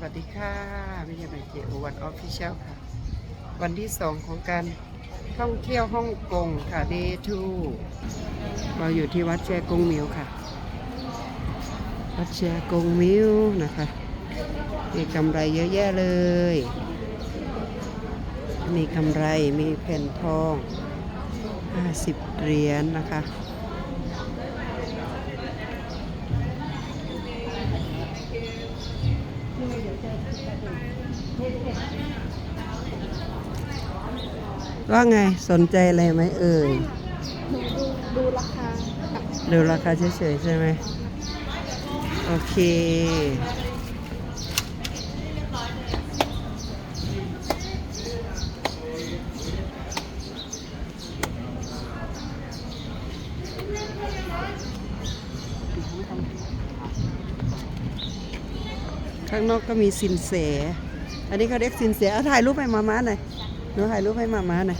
สวัสดีค่ะวิทยาลัยเจโอวันออฟฟิเชียลค่ะ วันที่สองของการท่องเที่ยวฮ่องกงค่ะ Day 2เราอยู่ที่วัดแจกงมิวค่ะ วัดแจกงมิวนะคะมีกำไรเยอะแยะเลย มีกำไรมีแผ่นทอง 50 เหรียญนะคะ ว่าไงสนใจอะไรไหมเอ่ยหนูดูดูราคากับดูราคาเฉยๆใช่ไหมโอเค ข้างนอกก็มีสินเส อันนี้เขาเรียกสินเสเอาถ่ายรูปให้มาม่าหน่อยหนูถ่ายรูปให้มาม่าหน่อย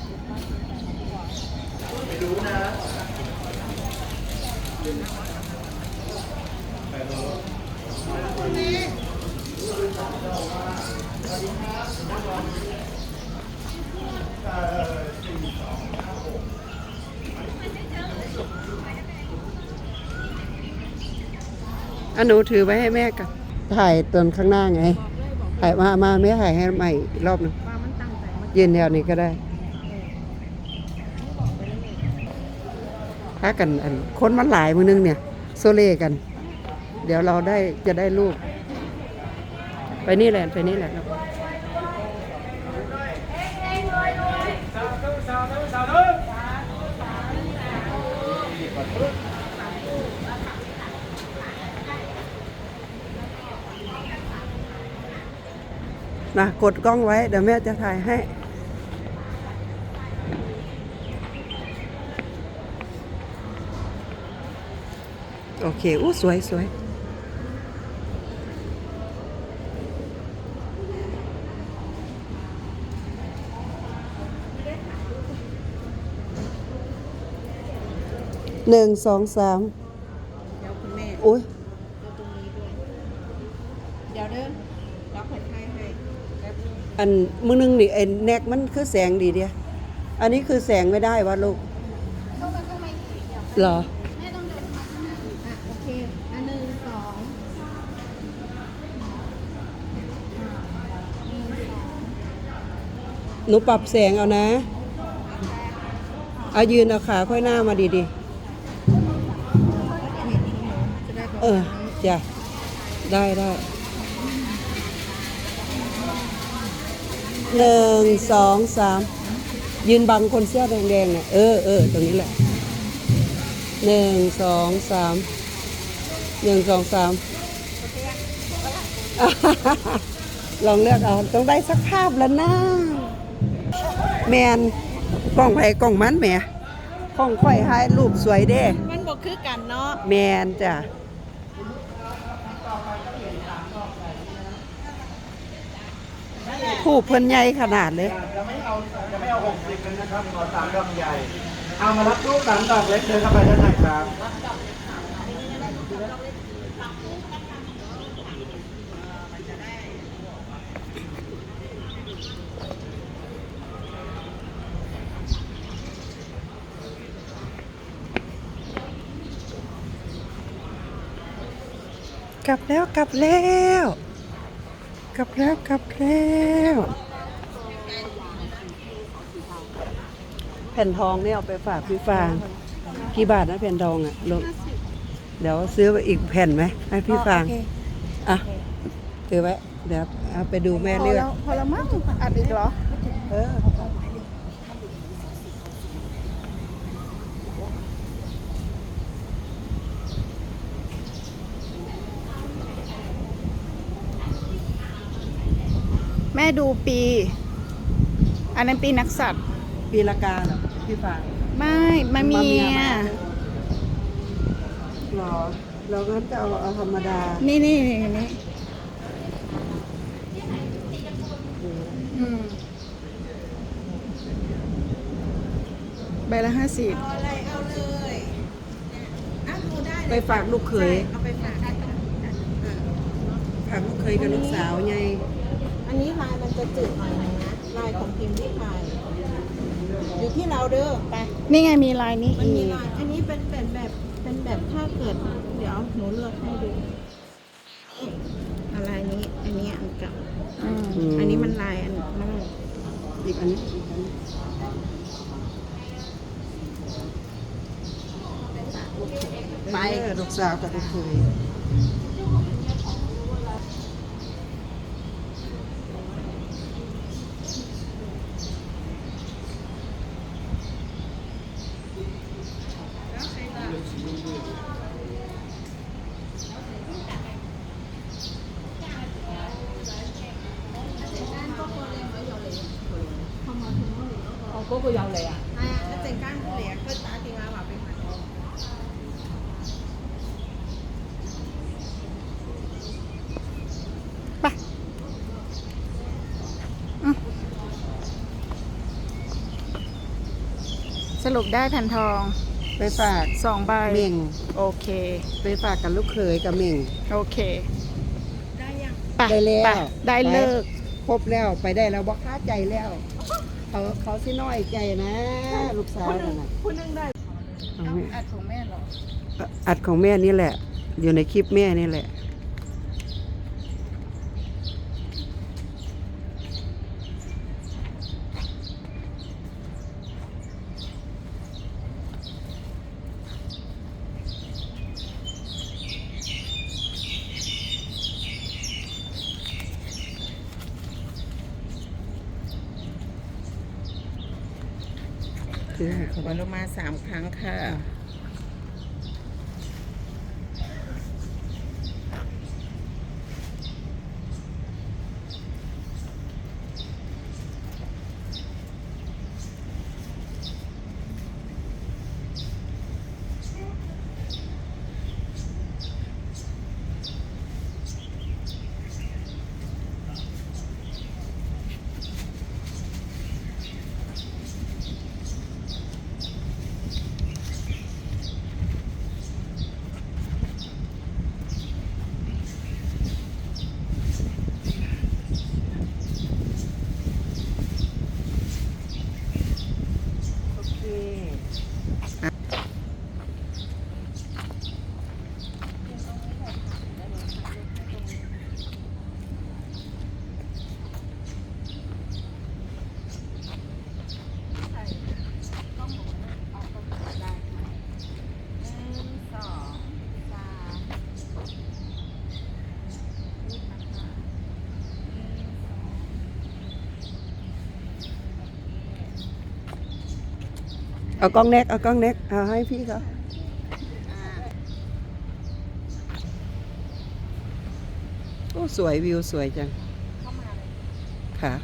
อันหนูถือไว้ให้แม่กันถ่ายตอนข้างหน้าไง ถ่ายมามาไม่ถ่ายให้ใหม่อีกรอบหนึงว่ามันตั้งใจมายืนแถวนี้ก็ได้ถ้ากันอันคนมันหลายมือนึงเนี่ย โซเล่กัน เดี๋ยวเราได้จะได้รูปไปนี่แหละ ไปนี่แหละครับ นะกดกล้องไว้ เดี๋ยวแม่จะถ่ายให้ โอเค อู้สวยสวยหนึ่งสองสามเดี๋ยวคุณแม่อุ้ย เอาตรงนี้ด้วย เดี๋ยวเด้อรับคนไทยให้แป๊บนึง อันมือนึงนี่ไอ้แนกมันคือแสงดีเดียอันนี้คือแสงไม่ได้วะลูกเข้ามาเข้ามาอีกเดี๋ยวเหรอ แม่ต้องเดินมาข้างหน้าอีกอะโอเคอันหนึ่งสองหนูปรับแสงเอานะเอายืนเอาขาค่อยหน้ามาดีก็จะเห็นที่หนูจะได้บอกๆเออจ้ะได้ได้ หนึ่งสองสามยืนบังคนเสื้อแดงๆน่ะเออเออตรงนี้แหละหนึ่งสองสามหนึ่งสองสามลองเลือกเอาต้องได้สักภาพแล้วนะแมนกล้องไผกล้องมันแหมกล้องค่อยให้รูปสวยเด้ มันบอกคือกันเนาะแมนจ้ะ ผู้เพิ่นใหญ่ขนาดเลย จะไม่เอาจะไม่เอาหกสิบกันนะครับขอสามดอกใหญ่ เอามารับรูปสามดอกเล็กเดินเข้าไปด้านในครับกลับแล้วกลับแล้ว กลับแล้วกลับแล้วแผ่นทองนี่เอาไปฝากพี่ฟางกี่บาทนะแผ่นทองอะลูกเดี๋ยวซื้ออีกแผ่นไหมให้พี่ฟางโอเคอะถือไว้เดี๋ยวเอาไปดูแม่พอเลือกแล้วพอแล้วมั้งอัดอีกเหรอเออ แม่ดูปี อันนั้นปีนักสัตว์ ปีละกาเหรอพี่ฟางไม่มาเมียหรอเราก็จะเอาเอาธรรมดา นี่นี่นี่นี่อืมใบละห้าสิบไปฝากลูกเขยเอาไปฝากค่ะกับลูกเคยกับลูกสาวไง อันนี้ลายมันจะจืดหน่อยนึงนะลายของพิมพ์ที่ไทยอยู่ที่เราเด้อไป นี่ไงมีลายนี้มันอีมีกลายอันนี้เป็นเป็นแบบเป็นแบบถ้าเกิด เดี๋ยวหนูเลือกให้ดูนี่อะไรนี้ อันนี้อันเก่าอืมมอันนี้มันลายอันนั่นอีกอันนี้อีกอันนี้ไปเออลูกสาวกับลูกเคย 啊，一阵间嚟啊，佢打电话话俾我。 ไปอืมสรุปได้แผ่นทอง ไปฝาก สองใบ เม่ง โอเค ไปฝากกับลูกเคยกับเม่ง โอเค ได้ยัง ไป ได้แล้ว ไปได้เลิก ครบแล้วไปได้แล้วบ่ค้าใจแล้ว เขาเขาสิน้อยใจนะ ลูกสาวนั่นน่ะคุณนึงได้เอาแม่อัดของแม่เหรออัดของแม่นี่แหละ อยู่ในคลิปแม่นี่แหละ วันลงมาสามครั้งค่ะ โอเค เอากล้องแนกเอากล้องแนกเอาให้พี่เขาโอ้สวยวิวสวยจังค่ะ